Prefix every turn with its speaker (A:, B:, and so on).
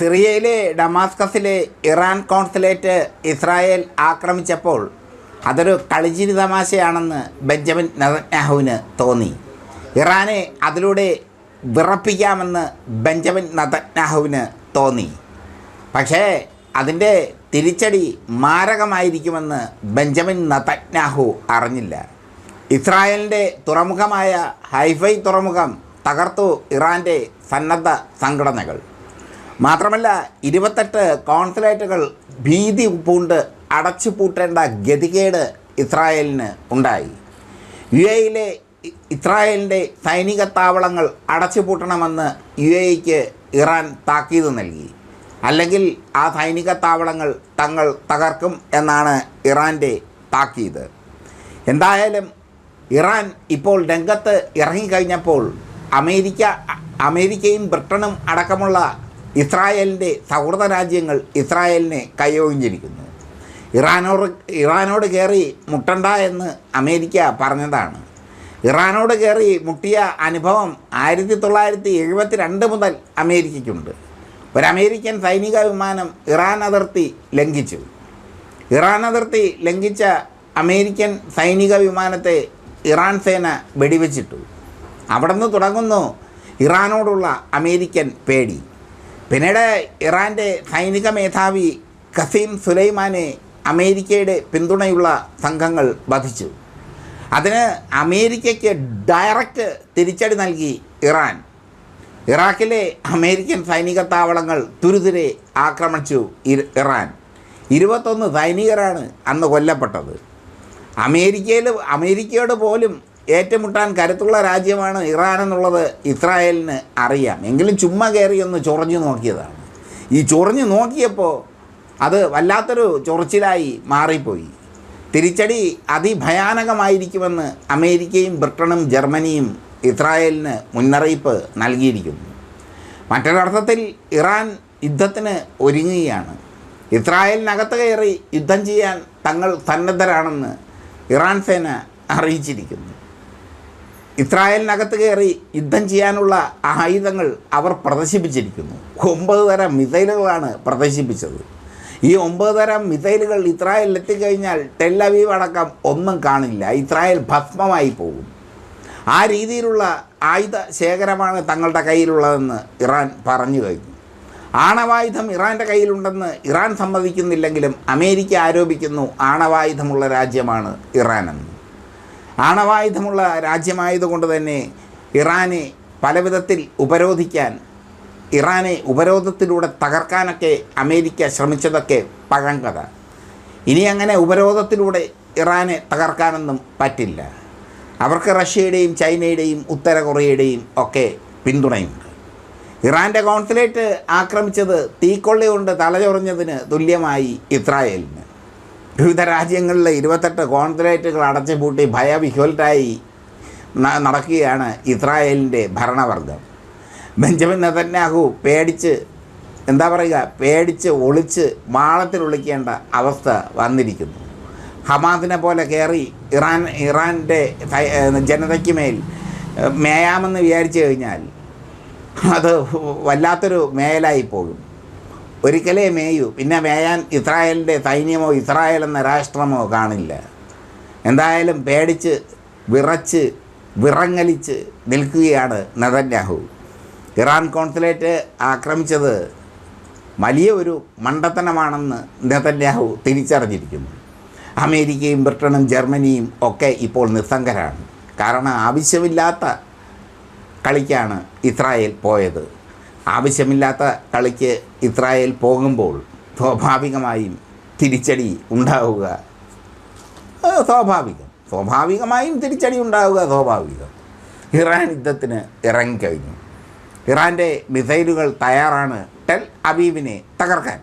A: സിറിയയിലെ ഡമാസ്കസിലെ Iran consulate Israel ആക്രമിച്ചപ്പോൾ അതൊരു കളിച്ചിരി തമാശയാണെന്ന് ബെഞ്ചമിൻ നതന്യാഹുവിന് തോന്നി. ഇറാനെ അതിലൂടെ വിറപ്പിക്കാമെന്ന് ബെഞ്ചമിൻ നതന്യാഹുവിന് തോന്നി. പക്ഷേ അതിന്റെ തിരിച്ചടി മാരകമായിരിക്കുമെന്ന് ബെഞ്ചമിൻ നതന്യാഹു അറിഞ്ഞില്ല. ഇസ്രായേലിന്റെ തുറമുഖമായ ഹൈഫൈ തുറമുഖം തകർത്തു ഇറാന്റെ സന്നദ്ധ സംഘടനകൾ. മാത്രമല്ല ഇരുപത്തെട്ട് കോൺസുലേറ്റുകൾ ഭീതി പൂണ്ട് അടച്ചു പൂട്ടേണ്ട ഗതികേട് ഇസ്രായേലിന് ഉണ്ടായി. യു എയിലെ ഇസ്രായേലിന്റെ സൈനിക താവളങ്ങൾ അടച്ചു പൂട്ടണമെന്ന് യു എക്ക് ഇറാൻ താക്കീത് നൽകി. അല്ലെങ്കിൽ ആ സൈനിക താവളങ്ങൾ തങ്ങൾ തകർക്കും എന്നാണ് ഇറാന്റെ താക്കീത്. എന്തായാലും ഇറാൻ ഇപ്പോൾ രംഗത്ത് ഇറങ്ങിക്കഴിഞ്ഞപ്പോൾ അമേരിക്ക അമേരിക്കയും ബ്രിട്ടനും അടക്കമുള്ള ഇസ്രായേലിന്റെ സൗഹൃദ രാജ്യങ്ങൾ ഇസ്രായേലിനെ കൈയൊഴിഞ്ഞിരിക്കുന്നു. ഇറാനോട് ഇറാനോട് കയറി മുട്ടണ്ട എന്ന് അമേരിക്ക പറഞ്ഞതാണ്. ഇറാനോട് കയറി മുട്ടിയ അനുഭവം ആയിരത്തി തൊള്ളായിരത്തി എഴുപത്തി രണ്ട് മുതൽ അമേരിക്കയ്ക്കുണ്ട്. ഒരു അമേരിക്കൻ സൈനിക വിമാനം ഇറാൻ അതിർത്തി ലംഘിച്ചു. ഇറാൻ അതിർത്തി ലംഘിച്ച അമേരിക്കൻ സൈനിക വിമാനത്തെ ഇറാൻ സേന വെടിവെച്ചിട്ടു. അവിടെ നിന്ന് തുടങ്ങുന്നു ഇറാനോടുള്ള അമേരിക്കൻ പേടി. പിന്നീട് ഇറാന്റെ സൈനിക മേധാവി കസീം സുലൈമാനെ അമേരിക്കയുടെ പിന്തുണയുള്ള സംഘങ്ങൾ വധിച്ചു. അതിന് അമേരിക്കയ്ക്ക് ഡയറക്റ്റ് തിരിച്ചടി നൽകി ഇറാൻ. ഇറാഖിലെ അമേരിക്കൻ സൈനിക താവളങ്ങൾ തുരുതിരെ ആക്രമിച്ചു ഇറാൻ. ഇരുപത്തൊന്ന് സൈനികരാണ് അന്ന് കൊല്ലപ്പെട്ടത്. അമേരിക്കയിൽ അമേരിക്കയോട് പോലും ഏറ്റുമുട്ടാൻ കരുത്തുള്ള രാജ്യമാണ് ഇറാൻ എന്നുള്ളത് ഇസ്രായേലിന് അറിയാം. എങ്കിലും ചുമ്മാ കയറി ഒന്ന് ചൊറഞ്ഞു നോക്കിയതാണ്. ഈ ചൊറിഞ്ഞു നോക്കിയപ്പോൾ അത് വല്ലാത്തൊരു ചൊറിച്ചിലായി മാറിപ്പോയി. തിരിച്ചടി അതിഭയാനകമായിരിക്കുമെന്ന് അമേരിക്കയും ബ്രിട്ടനും ജർമ്മനിയും ഇസ്രായേലിന് മുന്നറിയിപ്പ് നൽകിയിരിക്കുന്നു. മറ്റൊരർത്ഥത്തിൽ ഇറാൻ യുദ്ധത്തിന് ഒരുങ്ങുകയാണ്. ഇസ്രായേലിനകത്ത് കയറി യുദ്ധം ചെയ്യാൻ തങ്ങൾ സന്നദ്ധരാണെന്ന് ഇറാൻ സേന അറിയിച്ചിരിക്കുന്നു. ഇസ്രായേലിനകത്ത് കയറി യുദ്ധം ചെയ്യാനുള്ള ആയുധങ്ങൾ അവർ പ്രദർശിപ്പിച്ചിരിക്കുന്നു. ഒമ്പത് തരം മിസൈലുകളാണ് പ്രദർശിപ്പിച്ചത്. ഈ ഒമ്പത് തരം മിസൈലുകൾ ഇസ്രായേലിൽ എത്തിക്കഴിഞ്ഞാൽ ടെല്ലവീവ് അടക്കം ഒന്നും കാണില്ല. ഇസ്രായേൽ ഭസ്മമായി പോകും. ആ രീതിയിലുള്ള ആയുധ ശേഖരമാണ് തങ്ങളുടെ കയ്യിലുള്ളതെന്ന് ഇറാൻ പറഞ്ഞു കഴിഞ്ഞു. ആണവായുധം ഇറാന്റെ കയ്യിലുണ്ടെന്ന് ഇറാൻ സമ്മതിക്കുന്നില്ലെങ്കിലും അമേരിക്ക ആരോപിക്കുന്നു ആണവായുധമുള്ള രാജ്യമാണ് ഇറാനെന്ന്. ആണവായുധമുള്ള രാജ്യമായതുകൊണ്ട് തന്നെ ഇറാനെ പലവിധത്തിൽ ഉപരോധിക്കാൻ ഇറാനെ ഉപരോധത്തിലൂടെ തകർക്കാനൊക്കെ അമേരിക്ക ശ്രമിച്ചതൊക്കെ പഴങ്കഥ. ഇനി അങ്ങനെ ഉപരോധത്തിലൂടെ ഇറാനെ തകർക്കാനൊന്നും പറ്റില്ല. അവർക്ക് റഷ്യയുടെയും ചൈനയുടെയും ഉത്തര കൊറിയയുടെയും ഒക്കെ പിന്തുണയുണ്ട്. ഇറാന്റെ കോൺസുലേറ്റ് ആക്രമിച്ചത് തീക്കൊള്ളി കൊണ്ട് തലചൊറിഞ്ഞതിന് തുല്യമായി ഇസ്രായേലിന്. വിവിധ രാജ്യങ്ങളിലെ ഇരുപത്തെട്ട് കോൺസുലേറ്റുകൾ അടച്ചുപൂട്ടി ഭയവിഹ്വലരായി നടക്കുകയാണ് ഇസ്രായേലിന്റെ ഭരണവർഗം. ബെഞ്ചമിൻ നെതന്യാഹു പേടിച്ച് എന്താ പറയുക പേടിച്ച് ഒളിച്ച് മാളത്തിൽ ഒളിക്കേണ്ട അവസ്ഥ വന്നിരിക്കുന്നു. ഹമാസിനെ പോലെ കയറി ഇറാൻ ഇറാന്റെ ജനതയ്ക്ക് മേൽ മേയാമെന്ന് വിചാരിച്ചു കഴിഞ്ഞാൽ അത് വല്ലാത്തൊരു മേലായി പോകും ഒരിക്കലേ മേയൂ. പിന്നെ മേയാൻ ഇസ്രായേലിന്റെ സൈന്യമോ ഇസ്രായേൽ എന്ന രാഷ്ട്രമോ കാണില്ല. എന്തായാലും പേടിച്ച് വിറച്ച് വിറങ്ങലിച്ച് നിൽക്കുകയാണ് നദന്യാഹു ഇറാൻ കോൺസുലേറ്റ് ആക്രമിച്ചത് വലിയ ഒരു മണ്ടത്തനമാണെന്ന് നെതന്യാഹു തിരിച്ചറിഞ്ഞിരിക്കുന്നു. അമേരിക്കയും ബ്രിട്ടനും ജർമ്മനിയും ഒക്കെ ഇപ്പോൾ നിസ്സംഗരാണ്. കാരണം ആവശ്യമില്ലാത്ത കളിക്കാണ് ഇസ്രായേൽ പോയത്. ആവശ്യമില്ലാത്ത കളിക്ക് ഇസ്രായേൽ പോകുമ്പോൾ സ്വാഭാവികമായും തിരിച്ചടി ഉണ്ടാവുക. സ്വാഭാവികം. സ്വാഭാവികമായും തിരിച്ചടി ഉണ്ടാവുക സ്വാഭാവികം. ഇറാൻ യുദ്ധത്തിന് ഇറങ്ങിക്കഴിഞ്ഞു. ഇറാന്റെ മിസൈലുകൾ തയ്യാറാണ് ടെൽ അബീബിനെ തകർക്കാൻ.